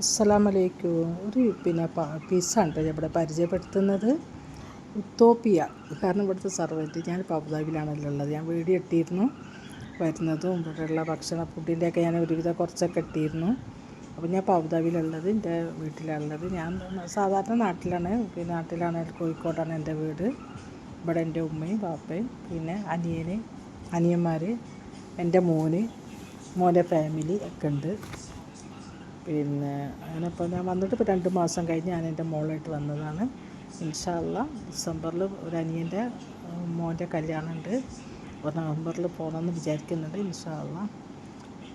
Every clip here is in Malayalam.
അസ്സലാമലൈക്കും. ഒരു പിന്നെ പീസാണ് കേട്ടോ ഇവിടെ പരിചയപ്പെടുത്തുന്നത്. ഉത്തോപ്പിയ. കാരണം ഇവിടുത്തെ സർവന്റ് ഞാൻ ഇപ്പോൾ അബുദാബിയിലാണല്ലോ ഉള്ളത്. ഞാൻ വീഡിയോ ഇട്ടിരുന്നു. വരുന്നതും ഇവിടെയുള്ള ഭക്ഷണ ഫുഡിന്റെയൊക്കെ ഞാൻ ഒരുവിധം കുറച്ചൊക്കെ ഇട്ടിരുന്നു. അപ്പോൾ ഞാൻ ഇപ്പോൾ അബുദാബിയിലുള്ളത് എന്റെ വീട്ടിലുള്ളത് ഞാൻ സാധാരണ നാട്ടിലാണ്. പിന്നെ നാട്ടിലാണ് കോഴിക്കോടാണ് എന്റെ വീട്. ഇവിടെ എന്റെ ഉമ്മയും പാപ്പയും പിന്നെ അനിയന് അനിയന്മാർ എന്റെ മോന് മോന്റെ ഫാമിലി ഒക്കെ ഉണ്ട്. പിന്നെ അങ്ങനെ ഇപ്പോൾ ഞാൻ വന്നിട്ട് ഇപ്പോൾ രണ്ട് മാസം കഴിഞ്ഞ് ഞാൻ എന്റെ മോളായിട്ട് വന്നതാണ്. ഇൻഷാല്ല ഡിസംബറിൽ ഒരു അനിയന്റെ മോന്റെ കല്യാണമുണ്ട്. അപ്പോൾ നവംബറിൽ പോകണമെന്ന് വിചാരിക്കുന്നുണ്ട് ഇൻഷാല്ല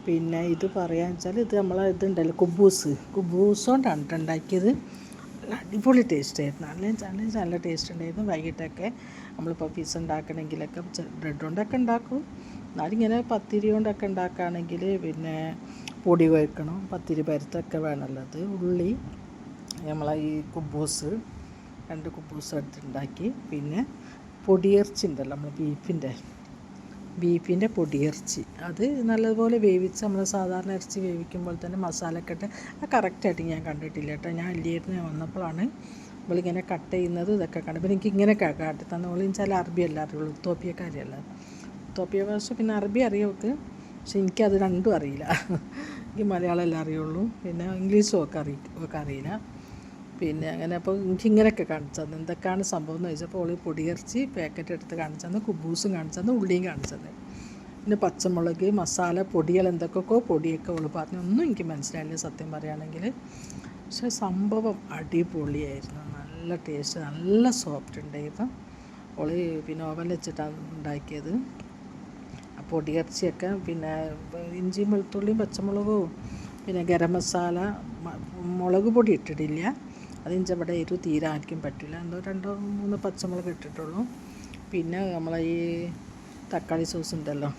പിന്നെ ഇത് പറയാന്ന് വെച്ചാൽ ഇത് നമ്മളെ ഇതുണ്ടല്ലോ കുബൂസ്. കുബൂസ് കൊണ്ടാണ് ഉണ്ടാക്കിയത്. അടിപൊളി ടേസ്റ്റ് ആയിരുന്നു. നല്ല നല്ല നല്ല ടേസ്റ്റ് ഉണ്ടായിരുന്നു. വൈകിട്ടൊക്കെ നമ്മളിപ്പോൾ പീസ് ഉണ്ടാക്കണമെങ്കിലൊക്കെ ബ്രെഡ് കൊണ്ടൊക്കെ ഉണ്ടാക്കും. എന്നാലും ഇങ്ങനെ പത്തിരി കൊണ്ടൊക്കെ ഉണ്ടാക്കുകയാണെങ്കിൽ പിന്നെ പൊടി കുഴക്കണം പത്തിരി പരുത്തൊക്കെ വേണമല്ലോ അത് ഉള്ളി നമ്മൾ ഈ കുബൂസ് രണ്ട് കുബൂസ് എടുത്തുണ്ടാക്കി പിന്നെ പൊടിയിറച്ചി ഉണ്ടല്ലോ നമ്മൾ ബീഫിന്റെ. ബീഫിന്റെ പൊടിയിറച്ചി. അത് നല്ലതുപോലെ വേവിച്ച് നമ്മൾ സാധാരണ ഇറച്ചി വേവിക്കുമ്പോൾ തന്നെ മസാലയൊക്കെ ഇട്ട് അത് കറക്റ്റായിട്ട് ഞാൻ കണ്ടിട്ടില്ല കേട്ടോ. ഞാൻ അല്ലിയായിരുന്നു ഞാൻ വന്നപ്പോഴാണ് ഇവളിങ്ങനെ കട്ട് ചെയ്യുന്നത് ഇതൊക്കെ കണ്ടു. പിന്നെ എനിക്ക് ഇങ്ങനെ കാട്ടി തന്നെ ഓളി വെച്ചാൽ അറബി അല്ല അറിയുള്ളൂ ഉത്തോപ്പിയക്കാരിയല്ല. ഉത്തോപ്പിയ ഭാഷ പിന്നെ അറബി അറിയാം പക്ഷെ എനിക്കത് രണ്ടും അറിയില്ല. എനിക്ക് മലയാളം എല്ലാം അറിയുള്ളൂ. പിന്നെ ഇംഗ്ലീഷും ഒക്കെ അറി ഒക്കെ അറിയില്ല. പിന്നെ അങ്ങനെ അപ്പോൾ എനിക്ക് ഇങ്ങനെയൊക്കെ കാണിച്ചു തന്നെ. എന്തൊക്കെയാണ് സംഭവം എന്ന് ചോദിച്ചപ്പോൾ ഓളി പൊടിയിറച്ചി പാക്കറ്റ് എടുത്ത് കാണിച്ചു തന്നെ കുബൂസും കാണിച്ചു തന്നെ ഉള്ളിയും കാണിച്ചു തന്നെ. പിന്നെ പച്ചമുളക് മസാല പൊടികൾ എന്തൊക്കെയൊക്കെ പൊടിയൊക്കെ ഉള്ളു പറഞ്ഞു. ഒന്നും എനിക്ക് മനസ്സിലായില്ല സത്യം പറയുകയാണെങ്കിൽ. പക്ഷേ സംഭവം അടിപൊളിയായിരുന്നു. നല്ല ടേസ്റ്റ് നല്ല സോഫ്റ്റ് ഉണ്ടായിരുന്നു. ഓൾ പിന്നെ ഓവൻ വെച്ചിട്ടാണ് ഉണ്ടാക്കിയത്. പൊടിയിറച്ചിയൊക്കെ പിന്നെ ഇഞ്ചിയും വെളുത്തുള്ളിയും പച്ചമുളകും പിന്നെ ഗരം മസാല മുളക് പൊടി ഇട്ടിട്ടില്ല. അത് ഇഞ്ചവിടെ എരിവ് തീരെ ആർക്കും പറ്റില്ല. എന്തോ രണ്ടോ മൂന്ന് പച്ചമുളക് ഇട്ടിട്ടുള്ളൂ. പിന്നെ നമ്മൾ ഈ തക്കാളി സോസ് ഉണ്ടല്ലോ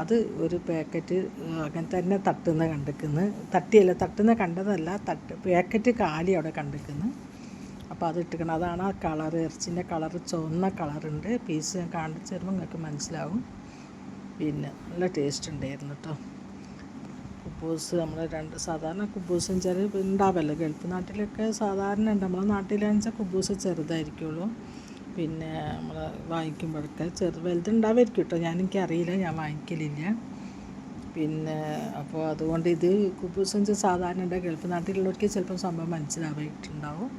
അത് ഒരു പാക്കറ്റ് അങ്ങനെ തന്നെ തട്ടുന്ന കണ്ടിക്കുന്നു തട്ടിയല്ല തട്ടുന്ന കണ്ടതല്ല തട്ട് പാക്കറ്റ് കാലി അവിടെ കണ്ടിക്കുന്നു അപ്പോൾ അത് ഇട്ടിക്കണം അതാണ് ആ കളർ ഇറച്ചിന്റെ കളർ ചുവന്ന കളറുണ്ട്. പീസ് കാണിച്ചു തരുമ്പോൾ നിങ്ങൾക്ക് മനസ്സിലാവും. പിന്നെ നല്ല ടേസ്റ്റ് ഉണ്ടായിരുന്നു കേട്ടോ കുബൂസ് നമ്മൾ രണ്ട് സാധാരണ കുബൂസ് വെച്ചാൽ ഉണ്ടാവല്ലോ ഗൾഫ് നാട്ടിലൊക്കെ സാധാരണ ഉണ്ട്. നമ്മളെ നാട്ടിലാണെന്ന് വെച്ചാൽ കുബൂസ് ചെറുതായിരിക്കുള്ളൂ. പിന്നെ നമ്മൾ വാങ്ങിക്കുമ്പോഴൊക്കെ ചെറു വലുതുണ്ടാവായിരിക്കും കേട്ടോ ഞാൻ എനിക്കറിയില്ല ഞാൻ വാങ്ങിക്കലില്ല. പിന്നെ അപ്പോൾ അതുകൊണ്ട് ഇത് കുബൂസ് വെച്ചാൽ സാധാരണ ഉണ്ട് ഗൾഫ് നാട്ടിലുള്ളവർക്ക് ചിലപ്പോൾ സംഭവം മനസ്സിലാവായിട്ടുണ്ടാവും.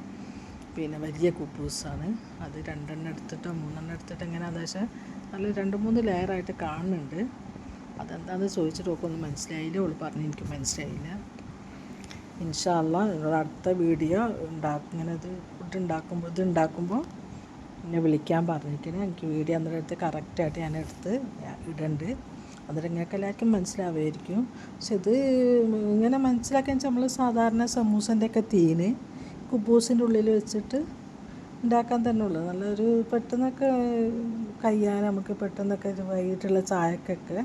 പിന്നെ വലിയ കുബൂസാണ്. അത് രണ്ടെണ്ണം എടുത്തിട്ടോ മൂന്നെണ്ണം എടുത്തിട്ടോ എങ്ങനെയാണെന്ന് വെച്ചാൽ നല്ല രണ്ട് മൂന്ന് ലെയറായിട്ട് കാണുന്നുണ്ട്. അതെന്താണെന്ന് ചോദിച്ചിട്ട് ഒക്കെ ഒന്നും മനസ്സിലായില്ല. ഓൾ പറഞ്ഞ് എനിക്ക് മനസ്സിലായില്ല. ഇൻഷാല്ല നിങ്ങളുടെ അടുത്ത വീഡിയോ ഉണ്ടാക്കും ഇങ്ങനെ ഇത് ഫുഡ് ഉണ്ടാക്കുമ്പോൾ ഇത് ഉണ്ടാക്കുമ്പോൾ എന്നെ വിളിക്കാൻ പറഞ്ഞിരിക്കണേ എനിക്ക് വീഡിയോ അന്നേരം എടുത്ത് കറക്റ്റായിട്ട് ഞാൻ എടുത്ത് ഇടുന്നുണ്ട് അന്നേരം നിങ്ങൾക്ക് എല്ലാവർക്കും മനസ്സിലാവുമായിരിക്കും. പക്ഷെ ഇത് ഇങ്ങനെ മനസ്സിലാക്കിയാൽ വെച്ചാൽ നമ്മൾ സാധാരണ സമൂസന്റെ ഒക്കെ തീന് കുബൂസിന്റെ ഉള്ളിൽ വെച്ചിട്ട് ഉണ്ടാക്കാൻ തന്നെ ഉള്ളു. നല്ലൊരു പെട്ടെന്നൊക്കെ കഴിയാൻ നമുക്ക് പെട്ടെന്നൊക്കെ ഒരു വൈകിട്ടുള്ള ചായക്കൊക്കെ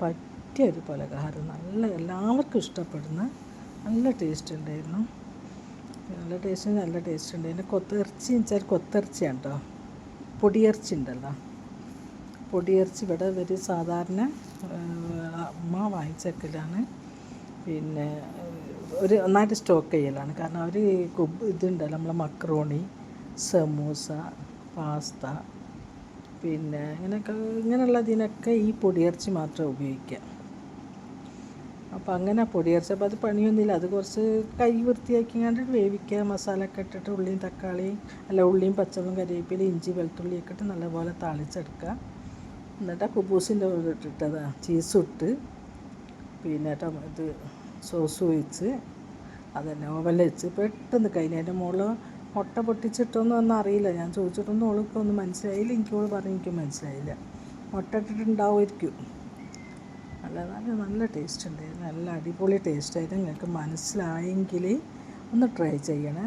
പറ്റിയ ഒരു പലഹാരം. നല്ല എല്ലാവർക്കും ഇഷ്ടപ്പെടുന്ന നല്ല ടേസ്റ്റ് ഉണ്ടായിരുന്നു. നല്ല ടേസ്റ്റ് നല്ല ടേസ്റ്റ് ഉണ്ട്. പിന്നെ കൊത്തിറച്ചി വെച്ചാൽ കൊത്തിറച്ചിയാണ് കേട്ടോ പൊടിയിറച്ചി ഉണ്ടല്ലോ. പൊടിയിറച്ചി ഇവിടെ ഇവർ സാധാരണ അമ്മ വാങ്ങിച്ചേക്കലാണ്. പിന്നെ ഒരു നന്നായിട്ട് സ്റ്റോക്ക് ചെയ്യലാണ്. കാരണം അവർ ഇതുണ്ടല്ലോ നമ്മളെ മക്രോണി. സമൂസ പാസ്ത പിന്നെ അങ്ങനെയൊക്കെ ഇങ്ങനെയുള്ളതിനൊക്കെ ഈ പൊടിയിറച്ചി മാത്രമേ ഉപയോഗിക്കുക. അപ്പോൾ അങ്ങനെ പൊടിയിറച്ചി അപ്പോൾ അത് പണിയൊന്നുമില്ല. അത് കുറച്ച് കൈ വൃത്തിയാക്കി കണ്ട് വേവിക്കുക. മസാല ഒക്കെ ഇട്ടിട്ട് ഉള്ളിയും തക്കാളിയും അല്ല ഉള്ളിയും പച്ചമുളകും കരിവേപ്പില ഇഞ്ചി വെളുത്തുള്ളിയൊക്കെ ഇട്ട് നല്ലപോലെ താളിച്ചെടുക്കുക. എന്നിട്ട് ആ കുബൂസിന്റെ ഇട്ടിട്ടതാ ചീസ് ഇട്ട് പിന്നെ ഇത് സോസ് ഒഴിച്ച് അതന്നെ ഓവനിൽ വെച്ച് പെട്ടെന്ന് കഴിഞ്ഞ് അതിന്റെ മുകളിൽ മുട്ട പൊട്ടിച്ചിട്ടൊന്നും ഒന്നും അറിയില്ല. ഞാൻ ചോദിച്ചിട്ടൊന്നും ഓൾക്ക് ഒന്നും മനസ്സിലായില്ല. എനിക്ക് ഓൾ പറഞ്ഞു എനിക്ക് മനസ്സിലായില്ല. മുട്ട ഇട്ടിട്ടുണ്ടാവുമായിരിക്കും. നല്ല നല്ല നല്ല ടേസ്റ്റ് ഉണ്ടായിരുന്നു നല്ല അടിപൊളി ടേസ്റ്റ് ആയിരുന്നു നിങ്ങൾക്ക് മനസ്സിലായെങ്കിൽ ഒന്ന് ട്രൈ ചെയ്യണേ.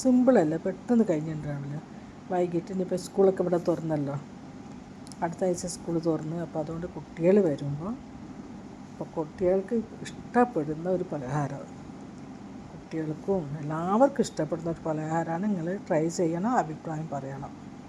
സിമ്പിളല്ല പെട്ടെന്ന് കഴിഞ്ഞിട്ടുണ്ടാവില്ല. വൈകിട്ട് ഇനിയിപ്പോൾ സ്കൂളൊക്കെ ഇവിടെ തുറന്നല്ലോ. അടുത്ത ആഴ്ച സ്കൂൾ തുറന്നു. അപ്പോൾ അതുകൊണ്ട് കുട്ടികൾ വരുമ്പോൾ അപ്പോൾ കുട്ടികൾക്ക് ഇഷ്ടപ്പെടുന്ന ഒരു പലഹാരം. കുട്ടികൾക്കും എല്ലാവർക്കും ഇഷ്ടപ്പെടുന്ന ഒരു പലഹാരമാണ്. നിങ്ങൾ ട്രൈ ചെയ്യണം അഭിപ്രായം പറയണം.